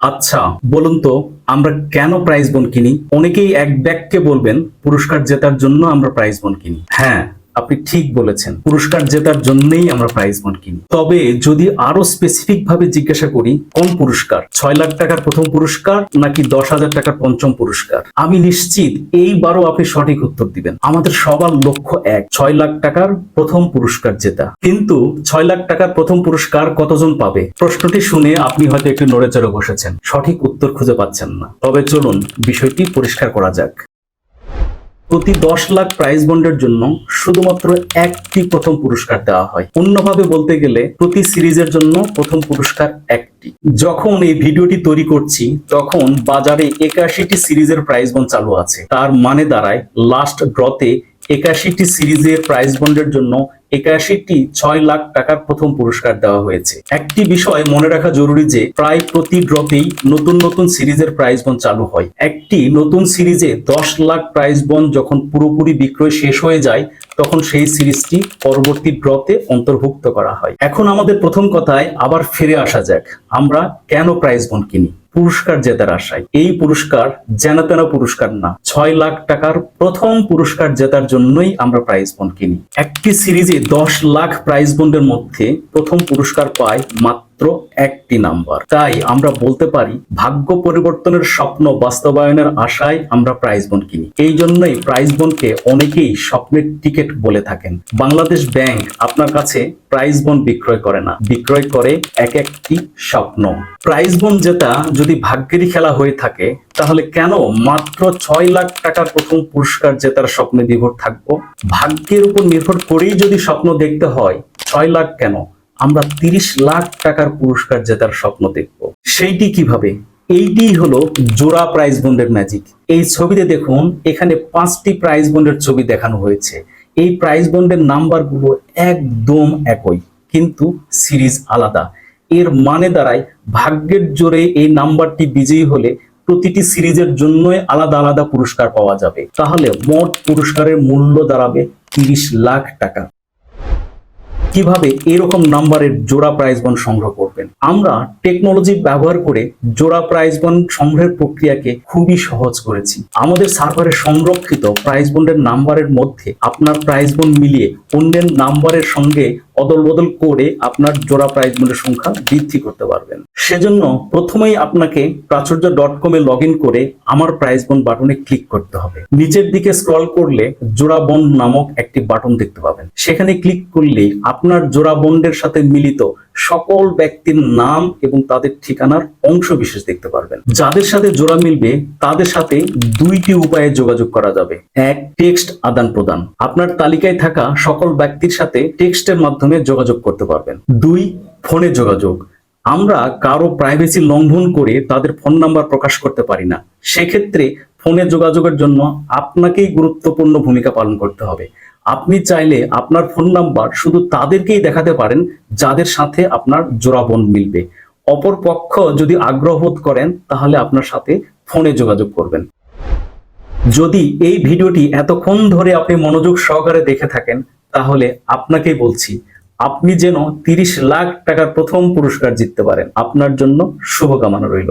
আচ্ছা বলুন তো, আমরা কেন প্রাইজ বন কিনি? অনেকেই এক ব্যাগকে বলবেন, পুরস্কার জেতার জন্য আমরা প্রাইজ বন কিনি। হ্যাঁ আপনি ঠিক বলেছেন, পুরস্কার জেতার জন্যই আমরা প্রাইজ বন কিনি। তবে যদি আরও স্পেসিফিক ভাবে জিজ্ঞাসা করি, কোন পুরস্কার? ছয় লাখ টাকার প্রথম পুরস্কার নাকি দশ হাজার টাকার পঞ্চম পুরস্কার? আমি নিশ্চিত এইবারও আপনি সঠিক উত্তর দিবেন। আমাদের সবার লক্ষ্য এক, ছয় লাখ টাকার প্রথম পুরস্কার জেতা। কিন্তু ছয় লাখ টাকার প্রথম পুরস্কার কতজন পাবে? প্রশ্নটি শুনে আপনি হয়তো একটু নড়ে চড়ে বসেছেন। সঠিক উত্তর খুঁজে পাচ্ছেন না। তবে চলুন বিষয়টি পরিষ্কার করা যাক। প্রতি দশ লাখ প্রাইজ বন্ডের জন্য শুধুমাত্র একটি প্রথম পুরস্কার দেওয়া হয়। অন্যভাবে বলতে গেলে প্রতি সিরিজের জন্য প্রথম পুরস্কার একটি। যখন এই ভিডিওটি তৈরি করছি, তখন বাজারে একাশিটি সিরিজের প্রাইজ বন্ড চালু আছে। তার মানে দাঁড়ায় লাস্ট ড্রতে একাশিটি সিরিজের প্রাইজ বন্ডের জন্য একাশিটি ছয় লাখ টাকার প্রথম পুরস্কার দেওয়া হয়েছে। একটি বিষয় মনে রাখা জরুরি যে, প্রায় প্রতি ড্রতেই নতুন নতুন সিরিজের প্রাইজ বন চালু হয়। একটি নতুন সিরিজে দশ লাখ প্রাইজ বন যখন পুরোপুরি বিক্রয় শেষ হয়ে যায়, তখন সেই সিরিজটি পরবর্তী ড্রতে অন্তর্ভুক্ত করা হয়। এখন আমাদের প্রথম কথায় আবার ফিরে আসা যাক। আমরা কেন প্রাইজ বন কিনি? পুরস্কার জেতার আশায়। এই পুরস্কার যেন তেন পুরস্কার না। ছয় লাখ টাকার প্রথম পুরস্কার জেতার জন্যই আমরা প্রাইজ বন্ড কিনি। একটি সিরিজে দশ লাখ প্রাইজ বন্ডের মধ্যে প্রথম পুরস্কার পায় মাত্র একটি নাম্বার। তাই আমরা বলতে পারি, ভাগ্য পরিবর্তনের স্বপ্ন বাস্তবায়নের আশায় আমরা প্রাইজ বন্ড কিনি। এই জন্যই প্রাইজ বন্ডকে অনেকেই স্বপ্নের টিকিট বলে থাকেন। বাংলাদেশ ব্যাংক আপনার কাছে প্রাইজ বন্ড বিক্রয় করে না। বিক্রয় করে এক একটি স্বপ্ন। প্রাইজ বন্ড জেতা যদি ভাগ্যেরই খেলা হয়ে থাকে, তাহলে কেন মাত্র ছয় লাখ টাকার প্রথম পুরস্কার জেতার স্বপ্নে বিভোর থাকব? ভাগ্যের উপর নির্ভর করেই যদি স্বপ্ন দেখতে হয়, ছয় লাখ কেন? আমরা তিরিশ লাখ টাকার পুরস্কার জেতার স্বপ্ন দেখব। সেইটি কীভাবে? এইটি হলো জোড়া প্রাইজ বন্ডের ম্যাজিক এই ছবিতে দেখুন, এখানে পাঁচটি প্রাইজ বন্ডের ছবি দেখানো হয়েছে। এই প্রাইজ বন্ডের নাম্বারগুলো একদম একই, কিন্তু সিরিজ আলাদা। এর মানে দাঁড়ায়, ভাগ্যের জোরে এই নাম্বারটি বিজয়ী হলে প্রতিটি সিরিজের জন্যই আলাদা আলাদা পুরস্কার পাওয়া যাবে। তাহলে মোট পুরস্কারের মূল্য দাঁড়াবে তিরিশ লাখ টাকা। কীভাবে এরকম নাম্বারের জোড়া প্রাইজ বন্ড সংগ্রহ করবেন? আমরা টেকনোলজি ব্যবহার করে জোড়া প্রাইজ বন্ড সংগ্রহের প্রক্রিয়াকে খুবই সহজ করেছি। আমাদের সার্ভারে সংরক্ষিত প্রাইজ বন্ডের নাম্বারের মধ্যে আপনার প্রাইজ বন মিলিয়ে অন্যের নাম্বারের সঙ্গে অদল বদল করে আপনার জোড়া প্রাইজ বন্ডের সংখ্যা বৃদ্ধি করতে পারবেন। সেজন্য প্রথমেই আপনাকে প্রাচুর্য ডট কম এ লগ ইন করে আমার প্রাইজ বন বাটনে ক্লিক করতে হবে। নিচের দিকে স্ক্রল করলে জোড়া বন্ড নামক একটি বাটন দেখতে পাবেন। সেখানে ক্লিক করলে আপনার জোড়া বন্ডের সাথে মিলিত সকল ব্যক্তির নাম এবং তাদের ঠিকানার অংশ বিশেষ দেখতে পারবেন। যাদের সাথে জোড়া মিলবে, তাদের সাথে দুইটি উপায়ে যোগাযোগ করা যাবে। এক, টেক্সট আদান প্রদান। আপনার তালিকায় থাকা সকল ব্যক্তির সাথে টেক্সটের মাধ্যমে যোগাযোগ করতে পারবেন। দুই, ফোনে যোগাযোগ। আমরা কারও প্রাইভেসি লঙ্ঘন করে তাদের ফোন নাম্বার প্রকাশ করতে পারি না। সেক্ষেত্রে ফোনে যোগাযোগের জন্য আপনাকেই গুরুত্বপূর্ণ ভূমিকা পালন করতে হবে। আপনি চাইলে আপনার ফোন নাম্বার শুধু তাদেরকেই দেখাতে পারেন, যাদের সাথে আপনার জোড়া বন্ড মিলবে। অপর পক্ষ যদি আগ্রহ বোধ করেন, তাহলে আপনার সাথে ফোনে যোগাযোগ করবেন। যদি এই ভিডিওটি এতক্ষণ ধরে আপনি মনোযোগ সহকারে দেখে থাকেন, তাহলে আপনাকেই বলছি, আপনি যেন তিরিশ লাখ টাকার প্রথম পুরস্কার জিততে পারেন। আপনার জন্য শুভকামনা রইল।